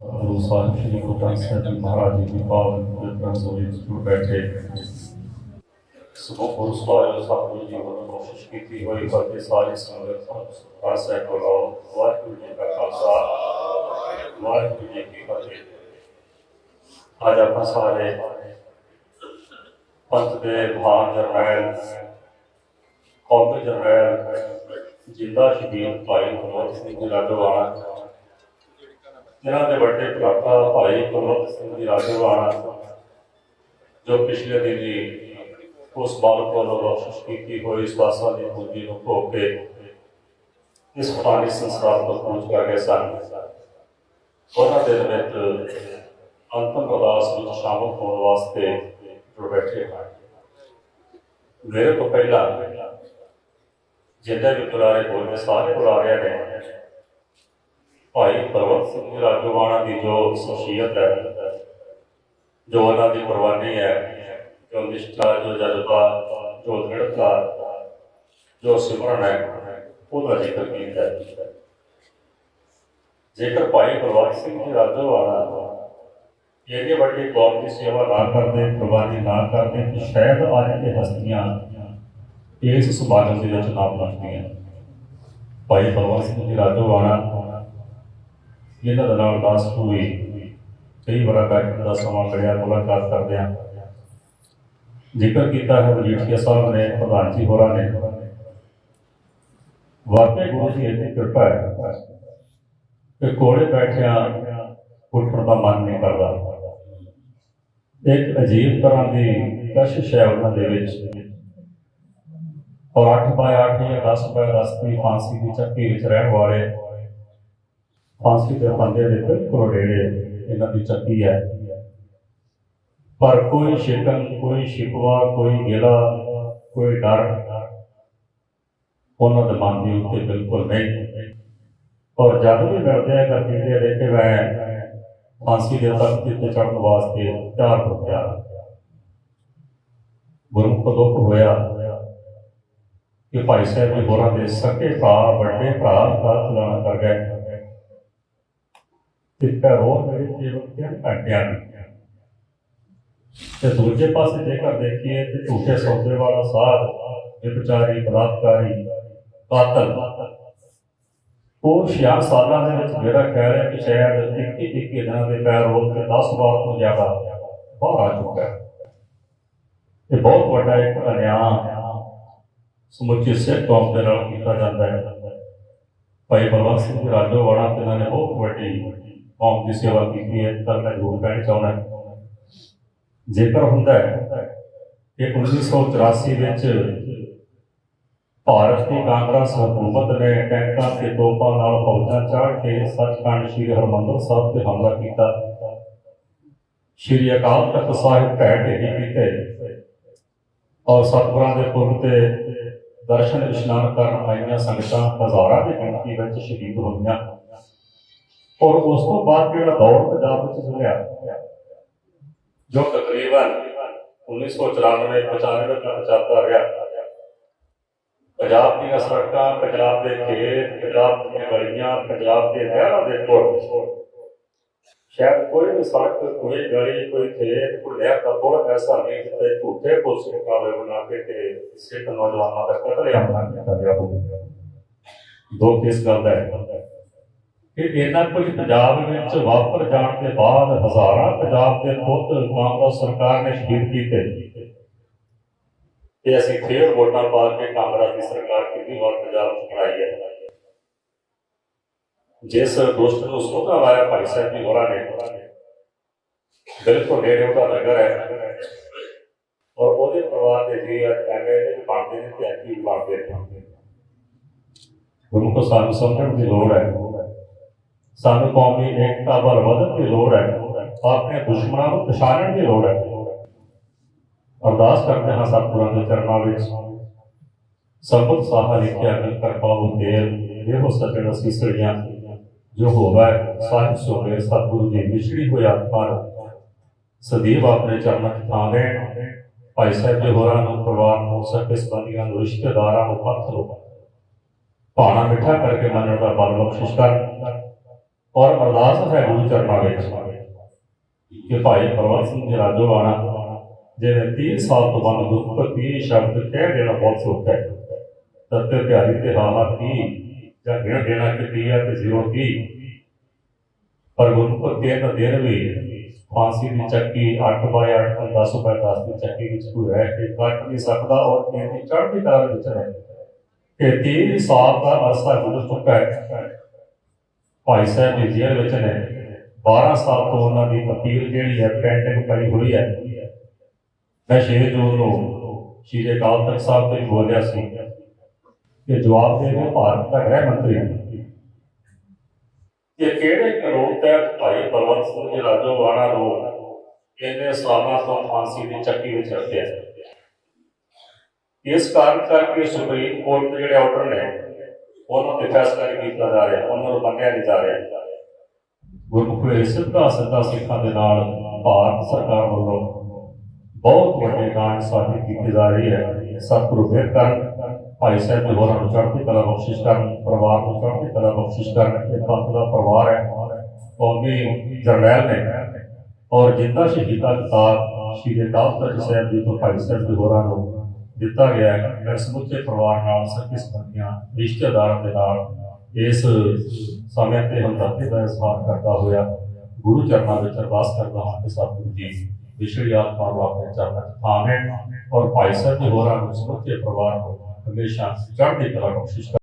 ਗੁਰੂ ਸਾਹਿਬ ਸ੍ਰੀ ਗੁਰੂ ਗ੍ਰੰਥ ਸਾਹਿਬ ਜੀ ਮਹਾਰਾਜ ਜੀ ਦੀ ਪਾਵਨ ਪਵਿੱਤਰ ਸੋਈ ਵਿੱਚ ਬੈਠੇ ਸਭੋ ਗੁਰੂ ਸਾਹਿਬ ਸਤਿਗੁਰੂ ਜੀ ਵੱਲੋਂ ਕੋਸ਼ਿਸ਼ ਕੀਤੀ ਹੋਈ ਫਤਿਹ ਸਾਰੀ ਸੰਗਤ ਆਸਾ ਕਰੋ ਵਾਹਿਗੁਰੂ ਜੀ ਕਾ ਖਾਲਸਾ ਵਾਹਿਗੁਰੂ ਜੀ ਕੀ ਫਤਿਹ ਅੱਜ ਆਪਾਂ ਸਾਰੇ ਪੰਥ ਦੇ ਮਹਾਨ ਜਰਨੈਲ ਕੌਮੀ ਜਰਨੈਲ ਜਿੰਦਾ ਸ਼ਹੀਦ ਭਾਈ ਗੁਰਮਤਿ ਸਿੰਘ ਜੀ ਰਾਜਵਾਨਾ ਜਿਨ੍ਹਾਂ ਦੇ ਵੱਡੇ ਭਰਾਤਾ ਭਾਈ ਕੁਲਵੰਤ ਸਿੰਘ ਜੀ ਰਾਜਵਾਨਾ ਜੋ ਪਿਛਲੇ ਦਿਨੀ ਉਸ ਬਾਲਕ ਵੱਲੋਂ ਰੋਸ਼ਿਸ਼ ਕੀਤੀ ਹੋਈ ਸਵਾਸਾਂ ਦੀ ਪੂੰਜੀ ਨੂੰ ਭੋਗ ਕੇ ਇਸ ਫਾਨੀ ਸੰਸਾਰ ਤੋਂ ਪਹੁੰਚ ਕਰ ਗਏ ਸਨ। ਉਹਨਾਂ ਦੇ ਵਿੱਚ ਅੰਤਮ ਅਰਦਾਸ ਵਿੱਚ ਸ਼ਾਮਲ ਹੋਣ ਵਾਸਤੇ ਜੁੜ ਬੈਠੇ ਹਨ। ਮੇਰੇ ਤੋਂ ਪਹਿਲਾਂ ਜਿੰਨੇ ਵੀ ਬੁਲਾਰੇ ਬੋਲੇ ਸਾਰੇ ਬੁਲਾਰਿਆਂ ਨੇ। ਭਾਈ ਪਰਵਤ ਸਿੰਘ ਜੀ ਰਾਜਵਾਨਾ ਦੀ ਜੋ ਸ਼ਖਸੀਅਤ ਹੈ, ਜੋ ਉਹਨਾਂ ਦੀ ਕੁਰਬਾਨੀ ਹੈ, ਜੋ ਨਿਸ਼ਠਾ, ਜੋ ਜਜ਼ਬਾ, ਜੋ ਦ੍ਰਿੜਤਾ, ਜੋ ਸਿਮਰਨ ਹੈ, ਉਹਦਾ ਜ਼ਿਕਰ ਕੀਤਾ ਹੈ। ਜੇਕਰ ਭਾਈ ਪਰਵਤ ਸਿੰਘ ਜੀ ਰਾਜਵਾਨਾ ਇਹਦੀ ਵੱਡੀ ਕੌਮ ਦੀ ਸੇਵਾ ਨਾ ਕਰਦੇ, ਕੁਰਬਾਨੀ ਨਾ ਕਰਦੇ, ਤਾਂ ਸ਼ਾਇਦ ਅੱਜ ਇਹ ਹਸਤੀਆਂ ਇਸ ਸਮਾਗਮ ਦੇ ਵਿੱਚ ਨਾ ਪਹੁੰਚਦੀਆਂ। ਭਾਈ ਪਰਵਤ ਸਿੰਘ ਜੀ ਰਾਜਵਾਨਾ ਜਿਹਨਾਂ ਦਾ ਨਾਮ ਦਾਸ ਹੋਈ ਕਈ ਵਾਰ ਬੈਠਣ ਦਾ ਸਮਾਂ ਮਿਲਿਆ ਮੁਲਾਕਾਤ ਕਰਦੇ ਆ ਜ਼ਿਕਰ ਕੀਤਾ ਹੈ ਵਜੀਠੀਆ ਸਾਹਿਬ ਨੇ, ਪ੍ਰਧਾਨ ਜੀ ਹੋਰਾਂ ਨੇ। ਵਾਕਈ ਗੁਰੂ ਜੀ ਦੀ ਕਿਰਪਾ ਹੈ ਕਿ ਕੋਲੇ ਬੈਠਿਆਂ ਉੱਠਣ ਦਾ ਮਨ ਨਹੀਂ ਕਰਦਾ। ਇੱਕ ਅਜੀਬ ਤਰ੍ਹਾਂ ਦੀ ਕਸ਼ਿਸ਼ ਹੈ ਉਹਨਾਂ ਦੇ ਵਿੱਚ। ਔਰ 8 ਬਾਏ 8 ਜਾਂ 10 ਬਾਏ 10 ਦੀ ਫਾਂਸੀ ਦੀ ਚੱਕੀ ਵਿੱਚ ਰਹਿਣ ਵਾਲੇ ਫਾਂਸੀ ਦੇ ਫੰਦੇ ਦੇ ਬਿਲਕੁਲ ਨੇੜੇ ਇਹਨਾਂ ਦੀ ਚੱਕੀ ਹੈ। ਪਰ ਕੋਈ ਸ਼ਿਕਨ, ਕੋਈ ਸ਼ਿਕਵਾ, ਕੋਈ ਗਿਲਾ, ਕੋਈ ਡਰ ਉਹਨਾਂ ਦੇ ਮਨ ਦੇ ਉੱਤੇ ਬਿਲਕੁਲ ਨਹੀਂ। ਔਰ ਜਦ ਵੀ ਮਿਲਦੇ ਆ ਕਰ ਕਹਿੰਦੇ ਆ ਕਿ ਮੈਂ ਫਾਂਸੀ ਦੇ ਤਖਤ ਤੇ ਚੜ੍ਹਨ ਵਾਸਤੇ ਤਿਆਰ ਹੋ ਗਿਆ ਗੁਰੂ ਕੋ ਦੁੱਖ ਹੋਇਆ ਕਿ ਭਾਈ ਸਾਹਿਬ ਜੀ ਹੋਰਾਂ ਦੇ ਸਕੇ ਭਰਾ, ਵੱਡੇ ਭਰਾ ਦਾ ਚਲਾਣਾ ਕਰ ਗਏ। ਤੇ ਘਰੋਂ ਮੇਰੇ ਜੀਵਨ ਤੇ ਘਟਿਆ ਤੇ ਦੂਜੇ ਪਾਸੇ ਜੇਕਰ ਦੇਖੀਏ ਤੇ ਝੂਠੇ ਸੌਦੇ ਵਾਲਾ ਸਾਧ ਵਿਚਾਰੀ ਬਲਾਤਕਾਰੀ ਕਾਤਲ ਉਹ ਛਿਆ ਸਾਲਾਂ ਦੇ ਵਿੱਚ ਜਿਹੜਾ ਕਹਿ ਰਿਹਾ ਕਿ ਸ਼ਾਇਦ ਇੱਕੀ ਇੱਕੀ ਦਿਨਾਂ ਦੇ ਪੈਰ ਰੋਲ ਕੇ 10 ਵਾਰ ਤੋਂ ਜ਼ਿਆਦਾ ਬਾਹਰ ਆ ਚੁੱਕਾ ਹੈ ਇਹ ਬਹੁਤ ਵੱਡਾ ਇੱਕ ਅਨਿਆਂ ਸਮੁੱਚੀ ਸਿੱਖ ਕੌਮ ਦੇ ਨਾਲ ਕੀਤਾ ਜਾਂਦਾ ਹੈ ਭਾਈ ਬਲਵੰਤ ਸਿੰਘ ਰਾਜੋਵਾੜਾ ਤੇ ਇਹਨਾਂ ਨੇ ਬਹੁਤ ਵੱਡੀ ਕੌਮ ਦੀ ਸੇਵਾ ਕੀਤੀ ਹੈ, ਤਾਂ ਮੈਂ ਜ਼ਰੂਰ ਕਹਿਣਾ ਚਾਹੁੰਦਾ ਜੇਕਰ ਹੁੰਦਾ ਹੈ ਕਿ 1984 ਵਿੱਚ ਭਾਰਤ ਦੀ ਕਾਂਗਰਸ ਹਕੂਮਤ ਨੇ ਟੈਂਕਾਂ ਤੇ ਤੋਪਾਂ ਨਾਲ ਫੌਜਾਂ ਚਾੜ ਕੇ ਸੱਚਖੰਡ ਸ੍ਰੀ ਹਰਮੰਦਰ ਸਾਹਿਬ ਤੇ ਹਮਲਾ ਕੀਤਾ। ਸ੍ਰੀ ਅਕਾਲ ਤਖਤ ਸਾਹਿਬ ਢਹਿ ਢੇਰੀ ਕੀਤੇ ਔਰ ਸਤਿਗੁਰਾਂ ਦੇ ਪੁਰ ਤੇ ਦਰਸ਼ਨ ਇਸ਼ਨਾਨ ਕਰਨ ਆਈਆਂ ਸੰਗਤਾਂ ਹਜ਼ਾਰਾਂ ਦੀ ਗਿਣਤੀ ਵਿੱਚ ਸ਼ਹੀਦ ਹੋਈਆਂ। ਔਰ ਉਸ ਤੋਂ ਬਾਅਦ ਜਿਹੜਾ ਦੌਰ ਪੰਜਾਬ ਵਿੱਚ ਚੱਲਿਆ ਜੋ ਤਕਰੀਬਨ 1994 95 ਤੱਕ ਚੱਲਦਾ ਰਿਹਾ ਪੰਜਾਬ ਦੀਆਂ ਸੜਕਾਂ ਪੰਜਾਬ ਦੇ ਖੇਤ ਪੰਜਾਬ ਦੀਆਂ ਗਲੀਆਂ ਪੰਜਾਬ ਦੇ ਨਹਿਰਾਂ ਦੇ ਪੁਲ ਸ਼ਾਇਦ ਕੋਈ ਵੀ ਸੜਕ ਕੋਈ ਗਲੀ ਕੋਈ ਖੇਤ ਕੋਈ ਨਹਿਰ ਦਾ ਪੁਲ ਐਸਾ ਨਹੀਂ ਜਿੱਥੇ ਝੂਠੇ ਪੁਲਿਸ ਮੁਕਾਬਲੇ ਬਣਾ ਕੇ ਤੇ ਸਿੱਖ ਨੌਜਵਾਨਾਂ ਦਾ ਕਤਲ ਆਮ ਕੀਤਾ ਗਿਆ ਹੋਵੇ ਦੋ ਕਿਸ ਗੱਲ ਦਾ ਹੈ ਕਿ ਇਹਨਾਂ ਕੁਝ ਪੰਜਾਬ ਵਿੱਚ ਵਾਪਰ ਜਾਣ ਦੇ ਬਾਅਦ ਹਜ਼ਾਰਾਂ ਪੰਜਾਬ ਦੇ ਪੁੱਤ ਕਾਂਗਰਸ ਸਰਕਾਰ ਨੇ ਸ਼ਹੀਦ ਕੀਤੇ। ਤੇ ਅਸੀਂ ਫੇਰ ਵੋਟਾਂ ਪਾ ਕੇ ਕਾਂਗਰਸ ਦੀ ਸਰਕਾਰ ਕਿੰਨੀ ਵਾਰ ਪੰਜਾਬ ਵਿੱਚ ਬਣਾਈ ਹੈ। ਜਿਸ ਦੋਸਤ ਨੂੰ ਸੋਧਾ ਲਾਇਆ ਭਾਈ ਸਾਹਿਬ ਜੀ ਹੋਰਾਂ ਨੇ, ਬਿਲਕੁਲ ਨੇੜੇ ਉਹਦਾ ਨਗਰ ਹੈ। ਔਰ ਉਹਦੇ ਪਰਿਵਾਰ ਦੇ ਜੀ ਐਮਐਲਏ ਵੀ ਬਣਦੇ ਨੇ ਤੇ ਐਮਪੀ ਵੀ ਬਣਦੇ ਨੇ। ਗੁਰੂ ਕੋ ਸਾਨੂੰ ਸਮਝਣ ਦੀ ਲੋੜ ਹੈ। ਸਾਨੂੰ ਕੌਮੀ ਏਕਤਾ ਵੱਲ ਵਧਣ ਦੀ ਲੋੜ ਹੈ ਆਪਣੇ ਦੁਸ਼ਮਣਾਂ ਨੂੰ ਪਛਾਣਨ ਦੀ ਲੋੜ ਹੈ ਅਰਦਾਸ ਕਰਦੇ ਹਾਂ ਸਤਿਗੁਰਾਂ ਦੇ ਚਰਨਾਂ ਵਿੱਚ ਸਰਬਤ ਸਾਹਾ ਲਿਖਿਆ ਕਿ ਕਰਪਾਉ ਦੇਵ ਇਹੋ ਸੱਜਣ ਅਸੀਸੜੀਆਂ ਜੋ ਹੋਵੇ ਸਾਹਿਬ ਸੋਵੇ ਸਤਿਗੁਰੂ ਜੀ ਵਿਛੜੀ ਹੋਇਆ ਪਰ ਸਦੀਵ ਆਪਣੇ ਚਰਨਾਂ 'ਚ ਥਾਂ ਦੇਣ ਭਾਈ ਸਾਹਿਬ ਜੀ ਹੋਰਾਂ ਨੂੰ ਪਰਿਵਾਰ ਨੂੰ ਸਕੇ ਸੰਬੰਧੀਆਂ ਨੂੰ ਰਿਸ਼ਤੇਦਾਰਾਂ ਨੂੰ ਪੱਥ ਲੋ ਭਾਣਾ ਮਿੱਠਾ ਕਰਕੇ ਮੰਨਣ ਦਾ ਬਲ ਬਖਸ਼ਿਸ਼ ਕਰ ਔਰ ਅਰਦਾਸ ਹੈ ਗੁਰੂ ਚਰਨਾਂ ਵਿੱਚ ਕਿ ਭਾਈ ਪਰਵਤ ਸਿੰਘ ਜੀ ਰਾਜੋਵਾਣਾ ਜਿਵੇਂ 30 ਸਾਲ ਤੋਂ ਬਾਅਦ ਗੁਰਪਤੀ ਸ਼ਬਦ ਕਹਿ ਦੇਣਾ ਬਹੁਤ ਸੌਖਾ ਹੈ। ਤਤੇ ਪਿਆਰੀ ਤੇ ਹਾਹਾ ਕੀ? ਜਾਂ ਗਿਣ ਦੇਣਾ ਕਿ ਹੈ ਤੇ ਜ਼ੀਰੋ ਕੀ? ਪਰ ਗੁਰਪਤੀ ਦਾ ਦਿਨ ਵੀ। ਫਾਂਸੀ ਦੀ ਚੱਕੀ 8 ਬਾਏ 8 10 ਬਾਏ 10 ਦੀ ਚੱਕੀ ਵਿੱਚ ਕੋਈ ਰਹਿ ਕੇ ਕੱਟ ਨਹੀਂ ਸਕਦਾ ਔਰ ਇਹਦੀ ਚੜ੍ਹਦੀ ਕਲਾ ਵਿੱਚ ਹੈ ਕਿ 30 ਸਾਲ ਦਾ ਅਰਸਾ ਗੁਜ਼ਰ ਚੁੱਕਾ ਹੈ ਭਾਈ ਸਾਹਿਬ ਦੀ ਜੇਲ੍ਹ ਵਿੱਚ ਨੇ। 12 ਸਾਲ ਤੋਂ ਉਹਨਾਂ ਦੀ ਅਪੀਲ ਜਿਹੜੀ ਹੈ ਪੈਂਡਿੰਗ ਪਈ ਹੋਈ ਹੈ। ਮੈਂ ਸ਼ੇਰ ਜੋਰ ਨੂੰ ਸ਼੍ਰੀ ਅਕਾਲ ਤਖਤ ਸਾਹਿਬ ਤੇ ਬੋਲਿਆ ਸੀ ਕਿ ਜਵਾਬ ਦੇ ਦਿਓ ਭਾਰਤ ਦਾ ਗ੍ਰਹਿ ਮੰਤਰੀ। ਕਿ ਕਿਹੜੇ ਕਾਨੂੰਨ ਤਹਿਤ ਭਾਈ ਬਲਵੰਤ ਸਿੰਘ ਜੀ ਰਾਜੋਵਾਣਾ ਨੂੰ ਇਹਨੇ ਸਾਲਾਂ ਤੋਂ ਫਾਂਸੀ ਦੀ ਚੱਕੀ ਵਿੱਚ ਰੱਖਿਆ? ਇਸ ਕਾਰਨ ਕਰਕੇ ਸੁਪਰੀਮ ਕੋਰਟ ਦੇ ਜਿਹੜੇ ਆਰਡਰ ਨੇ ਉਹਨਾਂ ਤੇ ਫੈਸਲਾ ਨਹੀਂ ਕੀਤਾ ਜਾ ਰਿਹਾ, ਉਹਨਾਂ ਨੂੰ ਮੰਨਿਆ ਨਹੀਂ ਜਾ ਰਿਹਾ। ਗੁਰਮੁਖ ਵੇਲੇ ਸਿੱਧਾ ਸਿੱਧਾ ਸਿੱਖਾਂ ਦੇ ਨਾਲ ਭਾਰਤ ਸਰਕਾਰ ਵੱਲੋਂ ਬਹੁਤ ਵੱਡੇ ਕਾਂਡ ਸਾਬਿਤ ਕੀਤੇ ਜਾ ਰਹੀ ਹੈ। ਸਤਿਗੁਰੂ ਮਿਹਰ ਕਰਨ, ਭਾਈ ਸਾਹਿਬ ਦੇ ਹੋਰਾਂ ਨੂੰ ਚੜ੍ਹਦੀ ਕਲਾ ਬਖਸ਼ਿਸ਼ ਕਰਨ, ਪਰਿਵਾਰ ਨੂੰ ਚੜ੍ਹਦੀ ਕਲਾ ਬਖਸ਼ਿਸ਼ ਕਰਨ, ਇਹ ਪੰਥ ਦਾ ਪਰਿਵਾਰ ਹੈ। ਕੌਮੀ ਜਰਨੈਲ ਨੇ। ਔਰ ਜਿੰਦਾ ਸ਼ਹੀਦਾ ਕਿਤਾਬ ਸ਼੍ਰੀ ਅਕਾਲ ਸਾਹਿਬ ਜੀ ਤੋਂ ਭਾਈ ਸਾਹਿਬ ਦੇ ਹੋਰਾਂ ਨੂੰ ਦਿੱਤਾ ਗਿਆ ਹੈ। ਮੈਂ ਸਮੁੱਚੇ ਪਰਿਵਾਰ ਨਾਲ, ਸਖੀ ਸੰਬੰਧੀਆਂ, ਰਿਸ਼ਤੇਦਾਰਾਂ ਦੇ ਨਾਲ, ਇਸ ਸਮੇਂ ਤੇ ਹਮਦਰਦੀ ਦਾ ਇਜ਼ਹਾਰ ਕਰਦਾ ਹੋਇਆ ਗੁਰੂ ਚਰਨਾਂ ਵਿੱਚ ਅਰਦਾਸ ਕਰਦਾ ਹਾਂ ਕਿ ਸਤਿਗੁਰੂ ਜੀ ਵਿਛੜੀ ਆਤਮਾ ਨੂੰ ਆਪਣੇ ਚਰਨਾਂ 'ਚ ਥਾਂ ਦੇਣ ਔਰ ਭਾਈ ਸਾਹਿਬ ਦੇ ਹੋਰਾਂ ਨੂੰ ਸਮੁੱਚੇ ਪਰਿਵਾਰ ਨੂੰ ਹਮੇਸ਼ਾ ਚੜ੍ਹਦੀ ਕਲਾ ਬਖਸ਼ਿਸ਼